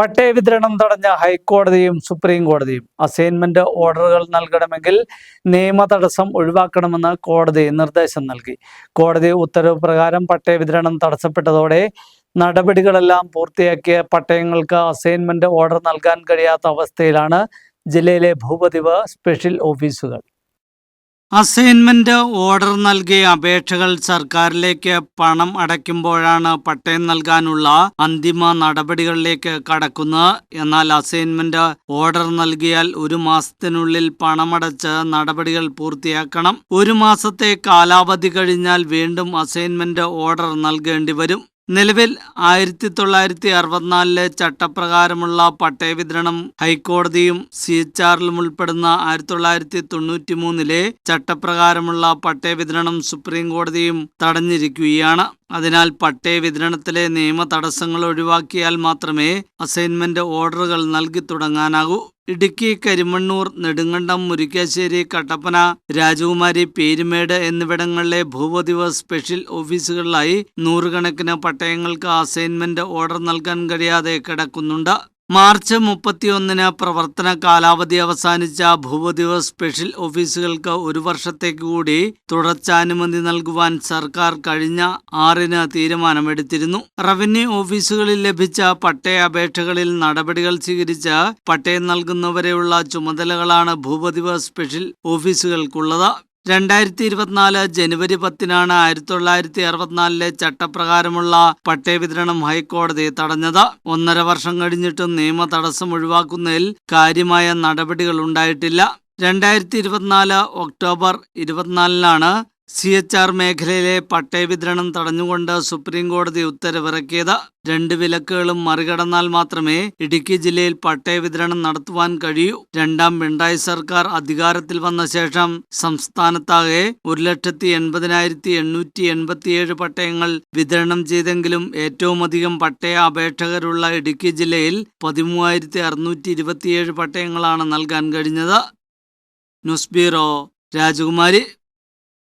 പട്ടയ വിതരണം തടഞ്ഞ ഹൈക്കോടതിയും സുപ്രീം കോടതിയും. അസൈൻമെന്റ് ഓർഡറുകൾ നൽകണമെങ്കിൽ നിയമ തടസ്സം ഒഴിവാക്കണമെന്ന് കോടതി നിർദ്ദേശം നൽകി. കോടതി ഉത്തരവ് പ്രകാരം പട്ടയ വിതരണം തടസ്സപ്പെട്ടതോടെ നടപടികളെല്ലാം പൂർത്തിയാക്കിയ പട്ടയങ്ങൾക്ക് അസൈൻമെന്റ് ഓർഡർ നൽകാൻ കഴിയാത്ത അവസ്ഥയിലാണ് ജില്ലയിലെ ഭൂപതിവ് സ്പെഷ്യൽ ഓഫീസുകൾ. അസൈൻമെന്റ് ഓർഡർ നൽകിയ അപേക്ഷകൾ സർക്കാരിലേക്ക് പണം അടയ്ക്കുമ്പോഴാണ് പട്ടയം നൽകാനുള്ള അന്തിമ നടപടികളിലേക്ക് കടക്കുന്നത്. എന്നാൽ അസൈൻമെന്റ് ഓർഡർ നൽകിയാൽ ഒരു മാസത്തിനുള്ളിൽ പണമടച്ച് നടപടികൾ പൂർത്തിയാക്കണം. ഒരു മാസത്തെ കാലാവധി കഴിഞ്ഞാൽ വീണ്ടും അസൈൻമെന്റ് ഓർഡർ നൽകേണ്ടി വരും. നിലവിൽ ആയിരത്തി തൊള്ളായിരത്തി അറുപത്തിനാലിലെ ചട്ടപ്രകാരമുള്ള പട്ടയ വിതരണം ഹൈക്കോടതിയും സി എച്ച് ആറിലും ഉൾപ്പെടുന്ന ആയിരത്തി തൊള്ളായിരത്തി തൊണ്ണൂറ്റി മൂന്നിലെ ചട്ടപ്രകാരമുള്ള പട്ടയ വിതരണം സുപ്രീം കോടതിയും തടഞ്ഞിരിക്കുകയാണ്. അതിനാൽ പട്ടയ വിതരണത്തിലെ നിയമ തടസ്സങ്ങൾ ഒഴിവാക്കിയാൽ മാത്രമേ അസൈൻമെന്റ് ഓർഡറുകൾ നൽകി തുടങ്ങാനാകൂ. ഇടുക്കി കരിമണ്ണൂർ നെടുങ്കണ്ടം മുരിക്കാശ്ശേരി കട്ടപ്പന രാജകുമാരി പേരുമേട് എന്നിവിടങ്ങളിലെ ഭൂപതിവ് സ്പെഷ്യൽ ഓഫീസുകളിലായി നൂറുകണക്കിന് പട്ടയങ്ങൾക്ക് അസൈൻമെന്റ് ഓർഡർ നൽകാൻ കഴിയാതെ കിടക്കുന്നുണ്ട്. മാർച്ച് മുപ്പത്തിയൊന്നിന് പ്രവർത്തന കാലാവധി അവസാനിച്ച ഭൂപതിവ സ്പെഷ്യൽ ഓഫീസുകൾക്ക് ഒരു വർഷത്തേക്ക് കൂടി തുടർച്ചാനുമതി നൽകുവാൻ സർക്കാർ കഴിഞ്ഞ ആറിന് തീരുമാനമെടുത്തിരുന്നു. റവന്യൂ ഓഫീസുകളിൽ ലഭിച്ച പട്ടയ നടപടികൾ സ്വീകരിച്ച് പട്ടയം നൽകുന്നവരെയുള്ള ചുമതലകളാണ് ഭൂപതിവ സ്പെഷ്യൽ ഓഫീസുകൾക്കുള്ളത്. രണ്ടായിരത്തി ഇരുപത്തിനാല് ജനുവരി പത്തിനാണ് ആയിരത്തി തൊള്ളായിരത്തി അറുപത്തിനാലിലെ ചട്ടപ്രകാരമുള്ള പട്ടയവിതരണം ഹൈക്കോടതി തടഞ്ഞത്. ഒന്നര വർഷം കഴിഞ്ഞിട്ടും നിയമ തടസ്സം ഒഴിവാക്കുന്നതിൽ കാര്യമായ നടപടികൾ ഉണ്ടായിട്ടില്ല. രണ്ടായിരത്തി ഇരുപത്തിനാല് ഒക്ടോബർ ഇരുപത്തിനാലിനാണ് സി എച്ച് ആർ മേഖലയിലെ പട്ടയ വിതരണം തടഞ്ഞുകൊണ്ട് സുപ്രീം കോടതി ഉത്തരവിറക്കിയത്. രണ്ട് വിലക്കുകളും മറികടന്നാൽ മാത്രമേ ഇടുക്കി ജില്ലയിൽ പട്ടയ വിതരണം നടത്തുവാൻ കഴിയൂ. രണ്ടാം പിണറായി സർക്കാർ അധികാരത്തിൽ വന്ന ശേഷം സംസ്ഥാനത്താകെ ഒരു ലക്ഷത്തി എൺപതിനായിരത്തി എണ്ണൂറ്റി എൺപത്തിയേഴ് പട്ടയങ്ങൾ വിതരണം ചെയ്തെങ്കിലും ഏറ്റവും അധികം പട്ടയ അപേക്ഷകരുള്ള ഇടുക്കി ജില്ലയിൽ പതിമൂവായിരത്തി അറുന്നൂറ്റി ഇരുപത്തിയേഴ് പട്ടയങ്ങളാണ് നൽകാൻ കഴിഞ്ഞത്. ന്യൂസ് ബ്യൂറോ രാജകുമാരി.